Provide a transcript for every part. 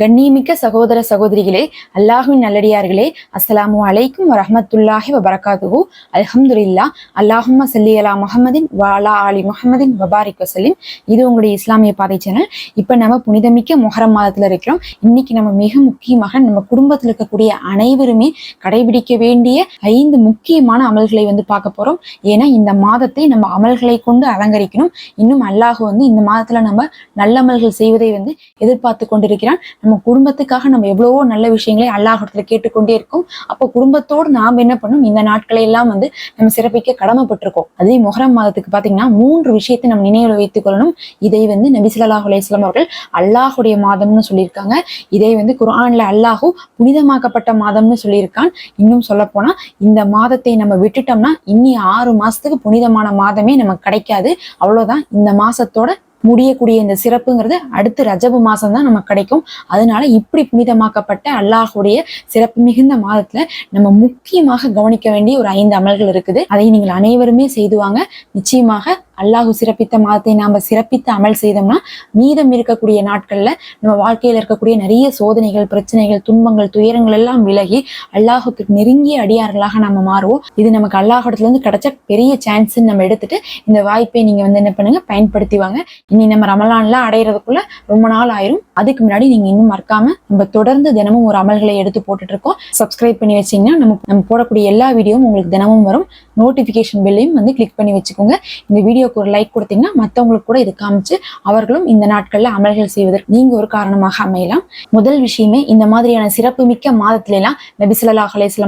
கண்ணியமிக்க சகோதர சகோதரிகளே அல்லாஹுவின் நல்லடியார்களே அஸ்லாம் அலைக்கும் வரமத்துல்லாஹி வபரகாத்துஹு. அல்ஹம்துலில்லா அல்லாஹும்ம சல்லி அலா முகமதின் வாலா அலி முகமதின் வபாரிக் வசலின் இது உங்களுடைய இஸ்லாமிய பாதை சேனல். இப்போ நம்ம புனிதமிக்க முஹரம் மாதத்துல இருக்கிறோம். இன்னைக்கு நம்ம மிக முக்கியமாக நம்ம குடும்பத்தில் இருக்கக்கூடிய அனைவருமே கடைபிடிக்க வேண்டிய ஐந்து முக்கியமான அமல்களை வந்து பார்க்க போறோம். ஏன்னா இந்த மாதத்தை நம்ம அமல்களை கொண்டு அலங்கரிக்கணும். இன்னும் அல்லாஹ் வந்து இந்த மாதத்துல நம்ம நல்ல அமல்கள் செய்வதை வந்து எதிர்பார்த்து கொண்டிருக்கிறான். நம்ம குடும்பத்துக்காக நம்ம எவ்வளவோ நல்ல விஷயங்களை அல்லாஹிடத்துல கேட்டுக்கொண்டே இருக்கும். அப்போ குடும்பத்தோடு நாம் என்ன பண்ணணும் இந்த நாட்களை எல்லாம் வந்து நம்ம சிறப்பிக்க கடமைப்பட்டிருக்கோம். அதே மொஹரம் மாதத்துக்கு பாத்தீங்கன்னா மூன்று விஷயத்தை நம்ம நினைவில் வைத்துக் கொள்ளணும். இதை வந்து நபி ஸல்லல்லாஹு அவர்கள் அல்லாஹுடைய மாதம்னு சொல்லியிருக்காங்க. இதை வந்து குரான்ல அல்லாஹு புனிதமாக்கப்பட்ட மாதம்னு சொல்லியிருக்கான். இன்னும் சொல்ல போனா இந்த மாதத்தை நம்ம விட்டுட்டோம்னா இன்னி ஆறு மாசத்துக்கு புனிதமான மாதமே நமக்கு கிடைக்காது. அவ்வளவுதான். இந்த மாசத்தோட முடியக்கூடிய இந்த சிறப்புங்கிறது அடுத்து ரஜபு மாசம் தான் நமக்கு கிடைக்கும். அதனால இப்படி புனிதமாக்கப்பட்ட அல்லாஹுடைய சிறப்பு மிகுந்த மாதத்துல நம்ம முக்கியமாக கவனிக்க வேண்டிய ஒரு ஐந்து அமல்கள் இருக்குது. அதை நீங்கள் அனைவருமே செய்துவாங்க நிச்சயமாக அல்லாஹு சிறப்பித்த மாதத்தை நாம் சிறப்பித்து அமல் செய்தோம்னா மீதம் இருக்கக்கூடிய நாட்களில் நம்ம வாழ்க்கையில் இருக்கக்கூடிய நிறைய சோதனைகள் பிரச்சனைகள் துன்பங்கள் துயரங்கள் எல்லாம் விலகி அல்லாஹுக்கு நெருங்கிய அடியார்களாக நம்ம மாறுவோம். இது நமக்கு அல்லாஹிடத்துலேருந்து கிடைச்ச பெரிய சான்ஸ் நம்ம எடுத்துட்டு இந்த வாய்ப்பை நீங்கள் வந்து என்ன பண்ணுங்க பயன்படுத்திவாங்க இனி நம்ம ரமலான்ல அடையிறதுக்குள்ள ரொம்ப நாள் ஆயிரும். அதுக்கு முன்னாடி நீங்கள் இன்னும் மறக்காம நம்ம தொடர்ந்து தினமும் ஒரு அமல்களை எடுத்து போட்டுட்டு இருக்கோம். சப்ஸ்கிரைப் பண்ணி வச்சீங்கன்னா நம்ம நம்ம போடக்கூடிய எல்லா வீடியோவும் உங்களுக்கு தினமும் வரும். நோட்டிஃபிகேஷன் பெல்லையும் வந்து கிளிக் பண்ணி வச்சுக்கோங்க. இந்த வீடியோ வீடியோக்கு ஒரு லைக் கொடுத்தீங்கன்னா மற்றவங்களுக்கு கூட இது காமிச்சு அவர்களும் இந்த நாட்களில் அமல்கள் செய்வதற்கு நீங்கள் ஒரு காரணமாக அமையலாம். முதல் விஷயமே இந்த மாதிரியான சிறப்பு மிக்க மாதத்துல எல்லாம் நபி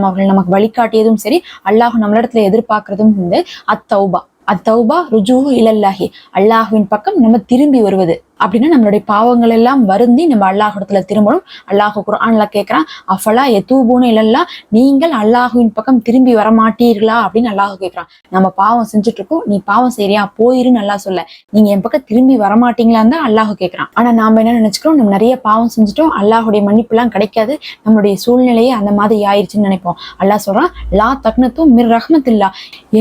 அவர்கள் நமக்கு வழிகாட்டியதும் சரி அல்லாஹ் நம்மளிடத்துல எதிர்பார்க்கறதும் வந்து அத்தௌபா. அத்தௌபா ருஜூ இலல்லாஹி. அல்லாஹுவின் பக்கம் நம்ம திரும்பி வருவது. அப்படின்னா நம்மளுடைய பாவங்கள் எல்லாம் வருந்தி நம்ம அல்லாஹிடத்துல திரும்பணும். அல்லாஹு குரான்ல கேட்கிறான் அஃபலா எத்தூபூனு இல்லல்லா நீங்கள் அல்லாஹுவின் பக்கம் திரும்பி வரமாட்டீர்களா? அப்படின்னு அல்லாஹு கேட்கிறான் நம்ம பாவம் செஞ்சுட்டு இருக்கோம் நீ பாவம் செய்யறியா போயிருன்னு நல்லா சொல்ல. நீங்க என் பக்கம் திரும்பி வரமாட்டீங்களான்னு தான் அல்லாஹு கேட்கிறான் ஆனா நாம என்ன நினைச்சுக்கிறோம் நம்ம நிறைய பாவம் செஞ்சுட்டோம் அல்லாஹுடைய மன்னிப்பு எல்லாம் கிடைக்காது. நம்மளுடைய சூழ்நிலையே அந்த மாதிரி ஆயிடுச்சுன்னு நினைப்போம். அல்லாஹ் சொல்றான் லா தக்னத்தும் மிர் ரஹ்மத்தில்லா.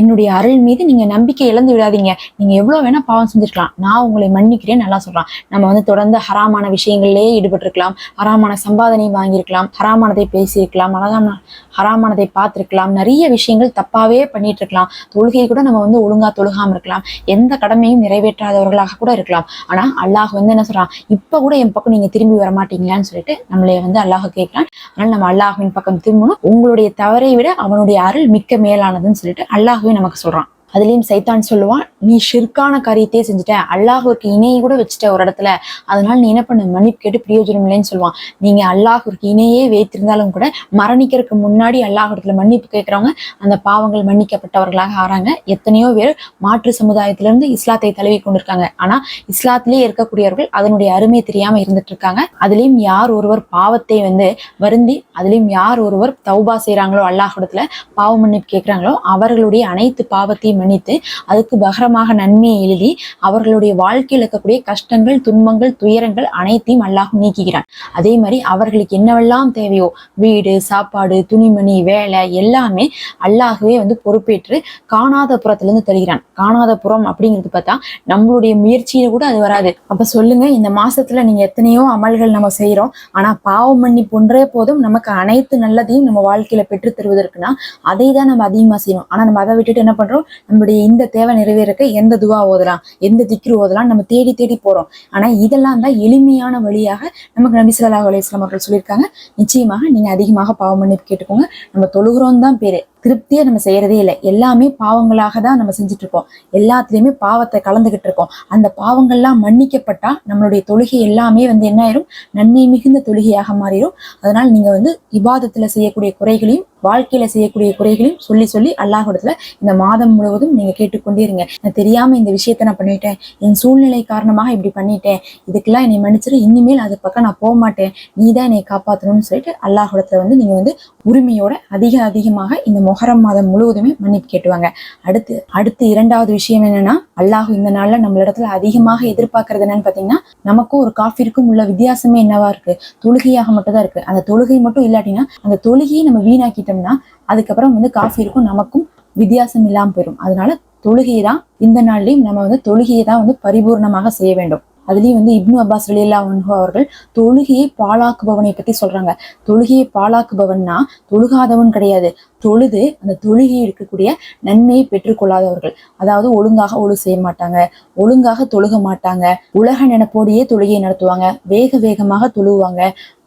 என்னுடைய அருள் மீது நீங்க நம்பிக்கை இழந்து விடாதீங்க. நீங்க எவ்வளவு வேணா பாவம் செஞ்சிருக்கலாம். நான் உங்களை மன்னிக்கிறேன்னு நல்லா சொல்றான். நம்ம வந்து தொடர்ந்து ஹராமான விஷயங்கள்லயே ஈடுபட்டிருக்கலாம். ஹராமான சம்பாதனை வாங்கியிருக்கலாம். ஹராமானதை பேசியிருக்கலாம். அழகான ஹராமானதை பார்த்திருக்கலாம். நிறைய விஷயங்கள் தப்பாவே பண்ணிட்டு இருக்கலாம் தொழுகை கூட நம்ம வந்து ஒழுங்கா தொழுகாம இருக்கலாம். எந்த கடமையும் நிறைவேற்றாதவர்களாக கூட இருக்கலாம். ஆனா அல்லாஹ் வந்து என்ன சொல்றான்? இப்ப கூட என் பக்கம் நீங்க திரும்பி வர மாட்டீங்களான்னு சொல்லிட்டு நம்மளை வந்து அல்லாஹ் கேட்கிறான். அதனால நம்ம அல்லாஹின் பக்கம் திரும்பணும். உங்களுடைய தவறை விட அவனுடைய அருள் மிக்க மேலானதுன்னு சொல்லிட்டு அல்லாஹுவே நமக்கு சொல்றான். அதுலேயும் சைத்தான் சொல்லுவான் நீ ஷிர்கான காரியத்தையே செஞ்சுட்ட. அல்லாஹுக்கு இணையை கூட வச்சுட்ட ஒரு இடத்துல. அதனால நீ என்ன பண்ணு? மன்னிப்பு கேட்டு பிரயோஜனம் இல்லைன்னு சொல்லுவான். நீங்க அல்லாஹுக்கு இணையே வைத்திருந்தாலும் கூட மரணிக்கிறதுக்கு முன்னாடி அல்லாஹிடத்துல மன்னிப்பு கேட்குறவங்க அந்த பாவங்கள் மன்னிக்கப்பட்டவர்களாக ஆறாங்க. எத்தனையோ பேர் மாற்று சமுதாயத்துல இருந்து இஸ்லாத்தை தழுவி கொண்டிருக்காங்க. ஆனா இஸ்லாத்திலேயே இருக்கக்கூடியவர்கள் அதனுடைய அருமை தெரியாம இருந்துட்டு இருக்காங்க அதுலயும் யார் ஒருவர் பாவத்தை வந்து வருந்தி அதுலயும் யார் ஒருவர் தௌபா செய்கிறாங்களோ அல்லாஹிடத்துல பாவ மன்னிப்பு கேட்குறாங்களோ அவர்களுடைய அனைத்து பாவத்தையும் மன்னித்து அதுக்கு பகரமாக நன்மையை எழுதி அவர்களுடைய வாழ்க்கையில் இருக்கக்கூடிய கஷ்டங்கள் துன்பங்கள் துயரங்கள் அனைத்தையும் அல்லாஹ் நீக்குகிறான். அதே மாதிரி அவர்களுக்கு என்னவெல்லாம் தேவையோ வீடு சாப்பாடு துணிமணி வேலை எல்லாமே அல்லாஹுவே வந்து பொறுப்பேற்று காணாத புறத்திலிருந்து தருகிறான். காணாத புறம் அப்படிங்கிறது பார்த்தா நம்மளுடைய முயற்சியில கூட அது வராது. அப்ப சொல்லுங்க இந்த மாசத்துல நீங்க எத்தனையோ அமல்கள் நம்ம செய்யறோம் ஆனா பாவம் பண்ணி போன்றே போதும் நமக்கு அனைத்து நல்லதையும் நம்ம வாழ்க்கையில பெற்று தருவதற்குனா அதை தான் நம்ம அதிகமா செய்யணும். ஆனா நம்ம அதை விட்டுட்டு என்ன பண்றோம்? நம்முடைய இந்த தேவை நிறைவேறக்க எந்த துவா ஓதலாம் எந்த திக்ரு ஓதலாம் நம்ம தேடி தேடி போறோம். ஆனா இதெல்லாம் தான் எளிமையான வழியாக நமக்கு நபி சொல்லா அலைஹி வஸல்லம் அவர்கள் சொல்லியிருக்காங்க. நிச்சயமாக நீங்க அதிகமாக பாவம் பண்ணி கேட்டுக்கோங்க. நம்ம தொழுகிறோம் தான் பேரு. திருப்தியா நம்ம செய்யறதே இல்லை. எல்லாமே பாவங்களாக தான் நம்ம செஞ்சுட்டு இருக்கோம் எல்லாத்துலயுமே பாவத்தை கலந்துகிட்டு இருக்கோம் அந்த பாவங்கள்லாம் மன்னிக்கப்பட்டா நம்மளுடைய தொழுகை எல்லாமே வந்து என்ன ஆயிரும்? நன்மை மிகுந்த தொழுகையாக மாறிடும் அதனால நீங்க வந்து இபாதத்துல செய்யக்கூடிய குறைகளையும் வாழ்க்கையில செய்யக்கூடிய குறைகளையும் சொல்லி சொல்லி அல்லாஹிடத்துல இந்த மாதம் முழுவதும் நீங்க கேட்டுக்கொண்டே இருங்க. நான் தெரியாம இந்த விஷயத்த நான் பண்ணிட்டேன். என் சூழ்நிலை காரணமாக இப்படி பண்ணிட்டேன். இதுக்கெல்லாம் என்னை மன்னிச்சிரு. இனிமேல் அது பக்கம் நான் போக மாட்டேன் நீ தான் என்னை காப்பாற்றணும்னு சொல்லிட்டு அல்லாஹிடத்துல வந்து நீங்க வந்து உரிமையோட அதிக அதிகமாக இந்த மொஹரம் மாதம் முழுவதுமே மன்னிப்பு கேட்டுவாங்க. அடுத்து அடுத்து இரண்டாவது விஷயம் என்னன்னா அல்லாஹ் இந்த நாள்ல நம்மளிடத்துல அதிகமாக எதிர்பார்க்கறது என்னன்னு பாத்தீங்கன்னா நமக்கும் ஒரு காஃபிற்கும் உள்ள வித்தியாசமே என்னவா இருக்கு? தொழுகையாக மட்டும் தான் இருக்கு. அந்த தொழுகை மட்டும் இல்லாட்டினா அந்த தொழுகையை நம்ம வீணாக்கிட்டோம்னா அதுக்கப்புறம் வந்து காஃபிற்கும் நமக்கும் வித்தியாசம் இல்லாம போயிடும் அதனால தொழுகையை தான் இந்த நாள்லயும் நம்ம வந்து தொழுகையை தான் வந்து பரிபூர்ணமாக செய்ய வேண்டும். அதுலயும் வந்து இப்னு அப்பாஸ் ரலியல்லா அவர்கள் தொழுகையை பாழாக்குபவனை பத்தி சொல்றாங்க. தொழுகையை பாழாக்குபவன்னா தொழுகாதவன் கிடையாது. தொழுது அந்த தொழுகை இருக்கக்கூடிய நன்மையை பெற்றுக்கொள்ளாதவர்கள். அதாவது ஒழுங்காக ஒழு செய்ய மாட்டாங்க ஒழுங்காக தொழுக மாட்டாங்க உலக நினைப்போடையே தொழுகையை நடத்துவாங்க வேக வேகமாக தொழுவாங்க.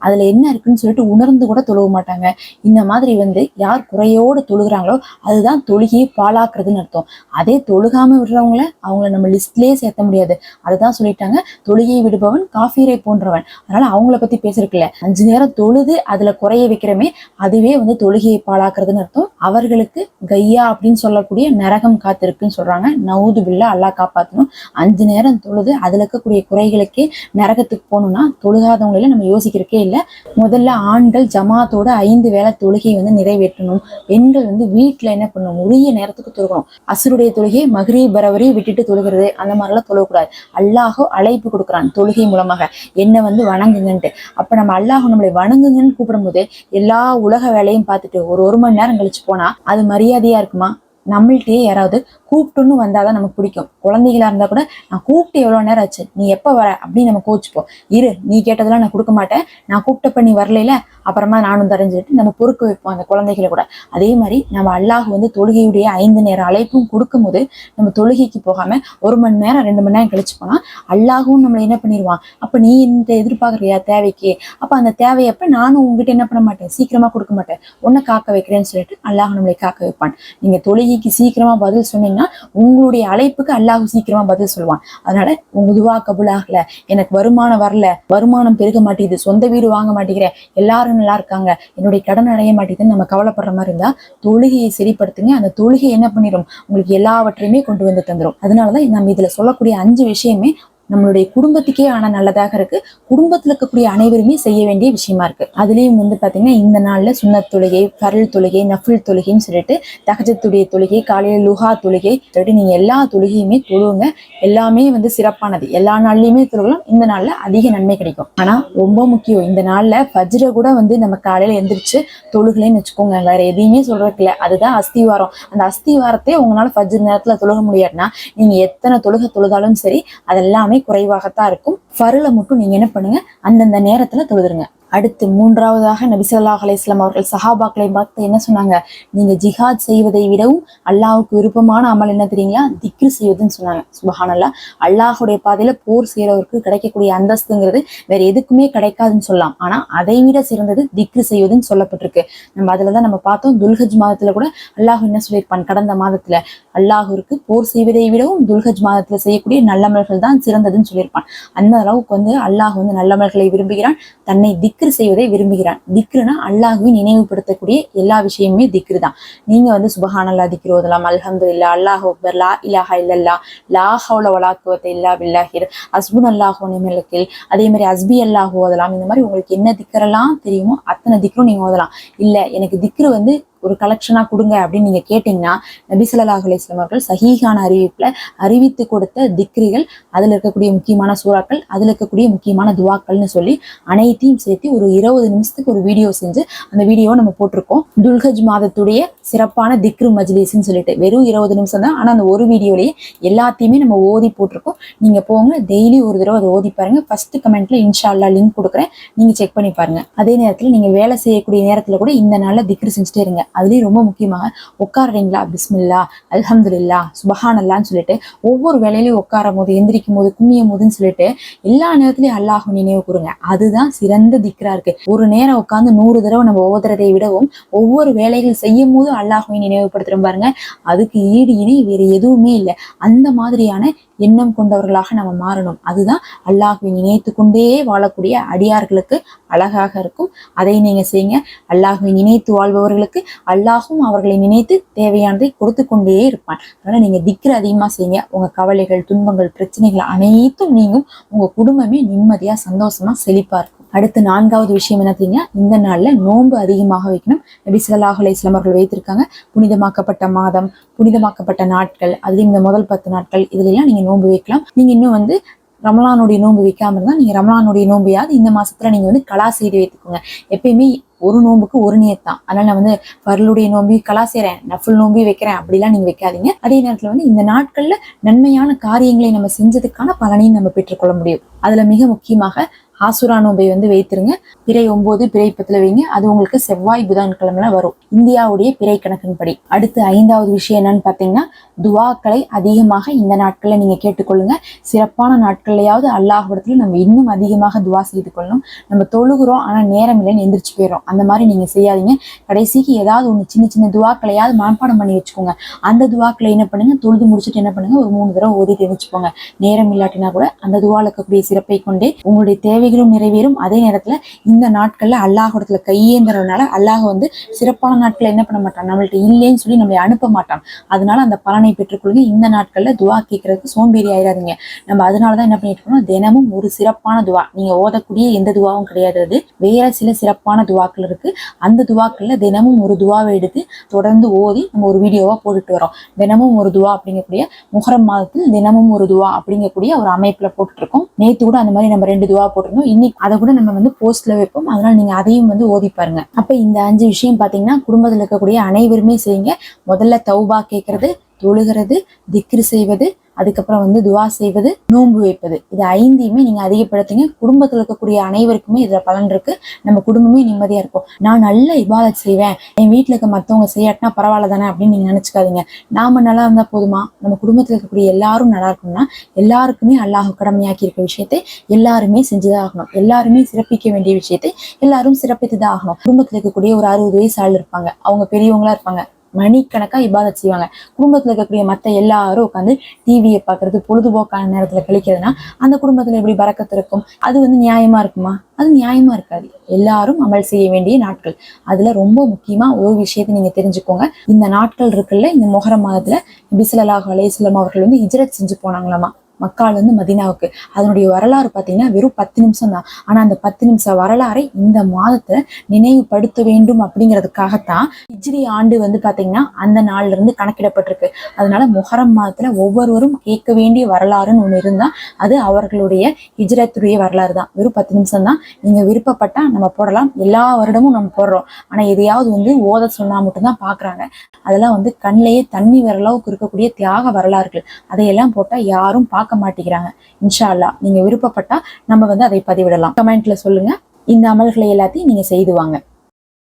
அதுல என்ன இருக்குன்னு சொல்லிட்டு உணர்ந்து கூட தொழுவ மாட்டாங்க. இந்த மாதிரி வந்து யார் குறையோடு தொழுகிறாங்களோ அதுதான் தொழுகையை பாழாக்குறதுன்னு அர்த்தம். அதே தொழுகாம விடுறவங்கள அவங்கள நம்ம லிஸ்ட்லயே சேர்த்த முடியாது. அதுதான் சொல்லிட்டாங்க தொழுகையை விடுபவன் காஃபீரை போன்றவன். அதனால அவங்கள பத்தி பேசிருக்கல அஞ்சு நேரம் தொழுது அதுல குறைய வைக்கிறமே அதுவே வந்து தொழுகையை பாழாக்குறதுன்னு அர்த்தம். அவர்களுக்கு கையா அப்படின்னு சொல்லக்கூடிய நரகம் காத்திருக்குன்னு சொல்றாங்க. நவுது பில்லா அல்லாஹ் காப்பாத்தணும். அஞ்சு நேரம் தொழுது அதுல இருக்கக்கூடிய குறைகளுக்கே நரகத்துக்கு போகணும்னா தொழுகாதவங்கள நம்ம யோசிக்கிறக்கே இல்லை. முதல்ல ஆண்கள் ஜமாத்தோட ஐந்து வேளை தொழுகையை வந்து நிறைவேற்றணும். பெண்கள் வந்து வீட்டுல என்ன பண்ணணும்? உரிய நேரத்துக்கு தொழுகணும். அசுருடைய தொழுகையை மகிரி பரவரி விட்டுட்டு தொழுகிறது அந்த மாதிரிலாம் தொழக்கூடாது. அல்லாஹோ அழைப்பு கொடுக்குறான் தொழுகை மூலமாக. என்ன வந்து வணங்குங்கன்ட்டு. அப்ப நம்ம அல்லாஹ் நம்மளை வணங்குங்கன்னு கூப்பிடும்போது எல்லா உலக வேலையும் பார்த்துட்டு ஒரு ஒரு மணி நேரம் கழிச்சு போனா அது மரியாதையா இருக்குமா? நம்மள்ட்டயே யாராவது கூப்பிட்டுன்னு வந்தால் தான் நமக்கு பிடிக்கும். குழந்தைகளாக இருந்தால் கூட நான் கூப்பிட்டு எவ்வளோ நேரம் ஆச்சு? நீ எப்போ வர? அப்படின்னு நம்ம கோச்சுப்போம். இரு நீ கேட்டதெல்லாம் நான் கொடுக்க மாட்டேன். நான் கூப்பிட்டப்ப நீ வரலையில அப்புறமா நானும் தரைஞ்சிட்டு நம்ம பொறுக்க வைப்போம் அந்த குழந்தைகளை கூட. அதே மாதிரி நம்ம அல்லாஹ் வந்து தொழுகையுடைய ஐந்து நேரம் அழைப்பும் கொடுக்கும்போது நம்ம தொழுகைக்கு போகாமல் ஒரு மணி நேரம் ரெண்டு மணி நேரம் கழிச்சு போனால் அல்லாஹும் நம்மளை என்ன பண்ணிடுவான் அப்போ நீ இந்த எதிர்பார்க்குறியா தேவைக்கு? அப்போ அந்த தேவையப்ப நானும் உங்ககிட்ட என்ன பண்ண மாட்டேன்? சீக்கிரமாக கொடுக்க மாட்டேன். உன்னை காக்க வைக்கிறேன்னு சொல்லிட்டு அல்லாஹ் நம்மளை காக்க வைப்பான். நீங்கள் தொழுகைக்கு சீக்கிரமா பதில் சொன்னீங்க சொன்னீங்கன்னா உங்களுடைய அழைப்புக்கு அல்லாஹ் சீக்கிரமா பதில் சொல்லுவான். அதனால உங்க துவா கபுல் ஆகல எனக்கு வருமானம் வரல வருமானம் பெருக மாட்டேங்குது சொந்த வீடு வாங்க மாட்டேங்கிறேன் எல்லாரும் நல்லா இருக்காங்க என்னுடைய கடன் அடைய மாட்டேங்குதுன்னு நம்ம கவலைப்படுற மாதிரி இருந்தா தொழுகையை சரிப்படுத்துங்க. அந்த தொழுகை என்ன பண்ணிடும் உங்களுக்கு எல்லாவற்றையுமே கொண்டு வந்து தந்துடும் அதனாலதான் நம்ம இதுல சொல்லக்கூடிய அஞ்சு விஷயமே நம்மளுடைய குடும்பத்துக்கே ஆன நல்லதாக இருக்கு. குடும்பத்துல இருக்கக்கூடிய அனைவருமே செய்ய வேண்டிய விஷயமா இருக்கு. அதுலயும் வந்து பாத்தீங்கன்னா இந்த நாள்ல சுண்ணத் தொழுகை ஃபரல் தொழுகை நஃபில் தொழுகைன்னு சொல்லிட்டு தகஜத்துடைய தொழுகை காலையில லுஹா தொழுகை சொல்லிட்டு நீங்க எல்லா தொழுகையுமே தொழுவுங்க எல்லாமே வந்து சிறப்பானது. எல்லா நாள்லயுமே தொழுகலாம். இந்த நாள்ல அதிக நன்மை கிடைக்கும். ஆனா ரொம்ப முக்கியம் இந்த நாள்ல ஃபஜ்ர கூட வந்து நம்ம காலையில எந்திரிச்சு தொழுகலைன்னு வச்சுக்கோங்க. வேற எதையுமே சொல்றதுக்கு இல்ல. அதுதான் அஸ்திவாரம். அந்த அஸ்திவாரத்தை உங்களால ஃபஜ்ர் நேரத்துல தொழுக முடியாதுன்னா நீங்க எத்தனை தொழுகை தொழுதாலும் சரி அதெல்லாமே எல்லாமே குறைவாகத்தான் இருக்கும். ஃபருளை மட்டும் நீங்க என்ன பண்ணுங்க அந்தந்த நேரத்துல தொழுதுருங்க. அடுத்து மூன்றாவதாக நபி ஸல்லல்லாஹு அவர்கள் சஹாபாக்களை பார்த்து என்ன சொன்னாங்க? நீங்க ஜிஹாத் செய்வதை விடவும் அல்லாஹுக்கு விருப்பமான அமல் என்ன தெரியுங்களா? திக்ரு செய்வதுன்னு சொன்னாங்க. சுபஹானல்லா. அல்லாஹுடைய பாதையில போர் செய்யறவருக்கு கிடைக்கக்கூடிய அந்தஸ்துங்கிறது வேற எதுக்குமே கிடைக்காதுன்னு சொல்லலாம். ஆனா அதை விட சிறந்தது திக்ரு செய்வதுன்னு சொல்லப்பட்டிருக்கு. நம்ம அதுல தான் நம்ம பார்த்தோம் துல்ஹஜ் மாதத்துல கூட அல்லாஹ் என்ன சொல்லியிருப்பான்? கடந்த மாதத்துல. அல்லாஹ்விற்கு போர் செய்வதை விடவும் துல்ஹஜ் மாதத்துல செய்யக்கூடிய நல்லமல்கள் தான் சிறந்த சிறந்ததுன்னு சொல்லியிருப்பான். அந்த அளவுக்கு வந்து அல்லாஹ் வந்து நல்லவர்களை விரும்புகிறான். தன்னை திக்ரு செய்வதை விரும்புகிறான். திக்ருனா அல்லாஹுவை நினைவுபடுத்தக்கூடிய எல்லா விஷயமுமே திக்ரு தான் நீங்க வந்து சுபஹானல்லா திக்ரு ஓதலாம் அல்ஹம்துலில்லாஹ் அல்லாஹ் அக்பர் லா இலாஹா இல்லல்லா லா ஹவுல வலாக்குவத்தை இல்லா பில்லாஹிர் அஸ்புன் அல்லாஹோ நிமலுக்கில் அதே மாதிரி அஸ்பி அல்லாஹ் ஓதலாம். இந்த மாதிரி உங்களுக்கு என்ன திக்கரெல்லாம் தெரியுமோ அத்தனை திக்ரும் நீங்க ஓதலாம். இல்ல எனக்கு திக்ரு வந்து ஒரு கலெக்ஷனா கொடுங்க அப்படின்னு நீங்க கேட்டீங்கன்னா நபி அலிஸ்லாம் அவர்கள் சஹீகான அறிவிப்புல அறிவித்து கொடுத்த திக்ரிகள் அதுல இருக்கக்கூடிய முக்கியமான சூறாக்கள் அதுல இருக்கக்கூடிய முக்கியமான துவாக்கள்னு சொல்லி அனைத்தையும் சேர்த்து ஒரு இருபது நிமிஷத்துக்கு ஒரு வீடியோ செஞ்சு அந்த வீடியோவை நம்ம போட்டிருக்கோம். துல்ஹஜ் மாதத்துடைய சிறப்பான திக்ரு மஜ்லிஸ்ன்னு சொல்லிட்டு வெறும் இருபது நிமிஷம் தான். ஆனா அந்த ஒரு வீடியோலயே எல்லாத்தையுமே நம்ம ஓதி போட்டிருக்கோம். நீங்க போங்க டெய்லி ஒரு தடவை அதை ஓதி பாருங்க. ஃபர்ஸ்ட் கமெண்ட்ல இன்ஷால்லா லிங்க் கொடுக்குறேன். நீங்க செக் பண்ணி பாருங்க. அதே நேரத்தில் நீங்க வேலை செய்யக்கூடிய நேரத்தில் கூட இந்த நாளில் திக்ரு செஞ்சுட்டே இருங்க. அதுலேயும் ரொம்ப முக்கியமாக உட்காடுறீங்களா பிஸ்மில்லா அல்ஹம்துல்லா சுபஹானல்லான்னு சொல்லிட்டு ஒவ்வொரு வேலையிலையும் உட்காரும் போது எந்திரிக்கும் போது கும்மியும் போதுன்னு சொல்லிட்டு எல்லா நேரத்துலையும் அல்லாஹ் நினைவு கூறுங்க. அதுதான் சிறந்த திக்ரா இருக்கு. ஒரு நேரம் உட்காந்து நூறு தடவை நம்ம ஓதுறதை விடவும் ஒவ்வொரு வேலைகள் செய்யும் போது அல்லாஹுவை நினைவுபடுத்துறோம் பாருங்க. அதுக்கு ஈடு இணை வேறு எதுவுமே இல்லை. அந்த மாதிரியான எண்ணம் கொண்டவர்களாக நம்ம மாறணும். அதுதான் அல்லாஹுவை நினைத்து கொண்டே வாழக்கூடிய அடியார்களுக்கு அழகாக இருக்கும். அதை நீங்க செய்யுங்க. அல்லாஹுவை நினைத்து வாழ்பவர்களுக்கு அல்லாஹும் அவர்களை நினைத்து தேவையானதை கொடுத்து கொண்டே இருப்பான். அதனால நீங்க திக்ர அதிகமா செய்யுங்க. உங்க கவலைகள் துன்பங்கள் பிரச்சனைகள் அனைத்தும் நீங்கும். உங்க குடும்பமே நிம்மதியா சந்தோஷமா செழிப்பா இருக்கும். அடுத்து நான்காவது விஷயம் என்ன தெரியுங்க இந்த நாளில் நோன்பு அதிகமாக வைக்கணும். நபி ஸல்லல்லாஹு இஸ்லாம் அவர்கள் வைத்திருக்காங்க. புனிதமாக்கப்பட்ட மாதம் புனிதமாக்கப்பட்ட நாட்கள் அதுலயும் இந்த முதல் பத்து நாட்கள் இதுல நீங்கள் நோன்பு வைக்கலாம். நீங்கள் இன்னும் வந்து ரமலானுடைய நோன்பு வைக்காம இருந்தால் நீங்கள் ரமலானுடைய நோன்பையாவது இந்த மாசத்துல நீங்கள் வந்து கலா செய்து வைத்துக்கோங்க. எப்பயுமே ஒரு நோம்புக்கு ஒரு நியத் தான். அதனால நான் வந்து பருளுடைய நோம்பி கலா செய்கிறேன் நஃபுல் நோம்பி வைக்கிறேன் அப்படிலாம் நீங்க வைக்காதீங்க. அதே நேரத்துல வந்து இந்த நாட்கள்ல நன்மையான காரியங்களை நம்ம செஞ்சதுக்கான பலனையும் நம்ம பெற்றுக்கொள்ள முடியும். அதுல மிக முக்கியமாக ஆசுரானோபை வந்து வைத்திருங்க. பிறை ஒன்பது பிறை பத்துல வைங்க. அது உங்களுக்கு செவ்வாய் புதன்கிழமையில வரும். இந்தியாவுடைய பிறை கணக்கின்படி. அடுத்து ஐந்தாவது விஷயம் என்னன்னு பாத்தீங்கன்னா துவாக்களை அதிகமாக இந்த நாட்கள்ல நீங்க கேட்டுக்கொள்ளுங்க. சிறப்பான நாட்கள்லையாவது அல்லாஹிடத்துல நம்ம இன்னும் அதிகமாக துவா செய்து கொள்ளணும். நம்ம தொழுகிறோம் ஆனா நேரம் இல்லைன்னு எந்திரிச்சு போயிடும் அந்த மாதிரி நீங்க செய்யாதீங்க. கடைசிக்கு ஏதாவது ஒன்று சின்ன சின்ன துவாக்களையாவது மனப்பாடம் பண்ணி வச்சுக்கோங்க. அந்த துவாக்களை என்ன பண்ணுங்க? தொழுது முடிச்சுட்டு என்ன பண்ணுங்க? ஒரு மூணு தடவை ஓதிட்டு எழுந்துச்சுப்போங்க நேரம் இல்லாட்டினா கூட அந்த துவால இருக்கக்கூடிய சிறப்பை கொண்டே உங்களுடைய தேவை தேவைகளும் நிறைவேறும். அதே நேரத்துல இந்த நாட்கள்ல அல்லாஹிடத்துல கையேந்துறதுனால அல்லாஹ் வந்து சிறப்பான நாட்களில் என்ன பண்ண மாட்டான்? நம்மள்ட்ட இல்லைன்னு சொல்லி நம்மளை அனுப்ப மாட்டான். அதனால அந்த பலனை பெற்றுக்கொள்ளுங்க இந்த நாட்கள்ல துவா கேட்கறதுக்கு சோம்பேறி ஆயிடாதீங்க நம்ம அதனாலதான் என்ன பண்ணிட்டு இருக்கோம் தினமும் ஒரு சிறப்பான துவா. நீங்க ஓதக்கூடிய எந்த துவாவும் கிடையாது அது. வேற சில சிறப்பான துவாக்கள் இருக்கு. அந்த துவாக்கள்ல தினமும் ஒரு துவாவை எடுத்து தொடர்ந்து ஓதி நம்ம ஒரு வீடியோவா போட்டுட்டு வரோம். தினமும் ஒரு துவா அப்படிங்கக்கூடிய முகரம் மாதத்தில் தினமும் ஒரு துவா அப்படிங்கக்கூடிய ஒரு அமைப்புல போட்டுட்டு இருக்கோம். நேத்து கூட அந்த மாதிரி நம்ம ரெண்டு துவா போட்டிருந்தோம். இன்னைக்கு அதை கூட நம்ம வந்து போஸ்ட்ல வைப்போம். அதனால நீங்க அதையும் வந்து ஓதி பாருங்க. அப்ப இந்த அஞ்சு விஷயம் பாத்தீங்கன்னா குடும்பத்தில் இருக்கக்கூடிய அனைவருமே செய்யுங்க. முதல்ல தௌபா கேட்கறது தொழுகிறது திக்ரு செய்வது அதுக்கப்புறம் வந்து துவா செய்வது நோன்பு வைப்பது. இது ஐந்தையுமே நீங்க அதிகப்படுத்துங்க. குடும்பத்தில் இருக்கக்கூடிய அனைவருக்குமே இதுல பலன் இருக்கு. நம்ம குடும்பமே நிம்மதியா இருக்கும் நான் நல்ல இபாதத் செய்வேன். என் வீட்டுல இருக்க மத்தவங்க செய்யாட்டினா பரவாயில்ல தானே அப்படின்னு நீங்க நினைச்சுக்காதீங்க. நாம நல்லா இருந்தா போதுமா? நம்ம குடும்பத்தில் இருக்கக்கூடிய எல்லாரும் நல்லா இருக்கணும்னா எல்லாருக்குமே அல்லாஹ் கடமையாக்கி இருக்க விஷயத்தை எல்லாருமே செஞ்சுதான் ஆகணும். எல்லாருமே சிறப்பிக்க வேண்டிய விஷயத்தை எல்லாரும் சிறப்பித்து தான் ஆகணும். குடும்பத்தில் இருக்கக்கூடிய ஒரு அறுபது வயசு ஆள் இருப்பாங்க. அவங்க பெரியவங்களா இருப்பாங்க. மணிக்கணக்கா இபாதத் செய்வாங்க. குடும்பத்துல இருக்கக்கூடிய மத்த எல்லாரும் உட்காந்து டிவியை பார்க்கறது பொழுதுபோக்கான நேரத்துல கழிக்கிறதுனா அந்த குடும்பத்துல எப்படி பறக்கத்து இருக்கும்? அது வந்து நியாயமா இருக்குமா? அது நியாயமா இருக்காது. எல்லாரும் அமல் செய்ய வேண்டிய நாட்கள். அதுல ரொம்ப முக்கியமா ஒரு விஷயத்தை நீங்க தெரிஞ்சுக்கோங்க. இந்த நாட்கள் இருக்குல்ல இந்த மொஹரம் மாதத்துல பிசலாஹ் அலேஸ்லம் அவர்கள் வந்து இஜரத் செஞ்சு போனாங்களாமா? மக்கால் வந்து மதினாவுக்கு. அதனுடைய வரலாறு பார்த்தீங்கன்னா வெறும் பத்து நிமிஷம் தான். ஆனா அந்த பத்து நிமிஷம் வரலாறை இந்த மாதத்தை நினைவுபடுத்த வேண்டும் அப்படிங்கிறதுக்காகத்தான் ஹிஜ்ரி ஆண்டு வந்து பார்த்தீங்கன்னா அந்த நாள்ல இருந்து கணக்கிடப்பட்டிருக்கு. அதனால முகரம் மாதத்துல ஒவ்வொருவரும் கேட்க வேண்டிய வரலாறுன்னு ஒன்று இருந்தால் அது அவர்களுடைய ஹிஜ்ரத்துடைய வரலாறு தான். வெறும் பத்து நிமிஷம் தான். நீங்கள் விருப்பப்பட்டா நம்ம போடலாம். எல்லா வருடமும் நம்ம போடுறோம். ஆனா எதையாவது வந்து ஓத சொன்னால் மட்டும்தான் பாக்குறாங்க. அதெல்லாம் வந்து கண்ணிலேயே தண்ணி வரளவுக்கு இருக்கக்கூடிய தியாக வரலாறுகள். அதையெல்லாம் போட்டால் யாரும் பார்க்க மாட்டேங்கிறாங்க. இன்ஷா அல்லாஹ் நீங்க விருப்பப்பட்டா நம்ம வந்து அதை பதிவிடலாம். கமெண்ட்ல சொல்லுங்க. இந்த அமல்களை எல்லாத்தையும் நீங்க செய்து வாங்க.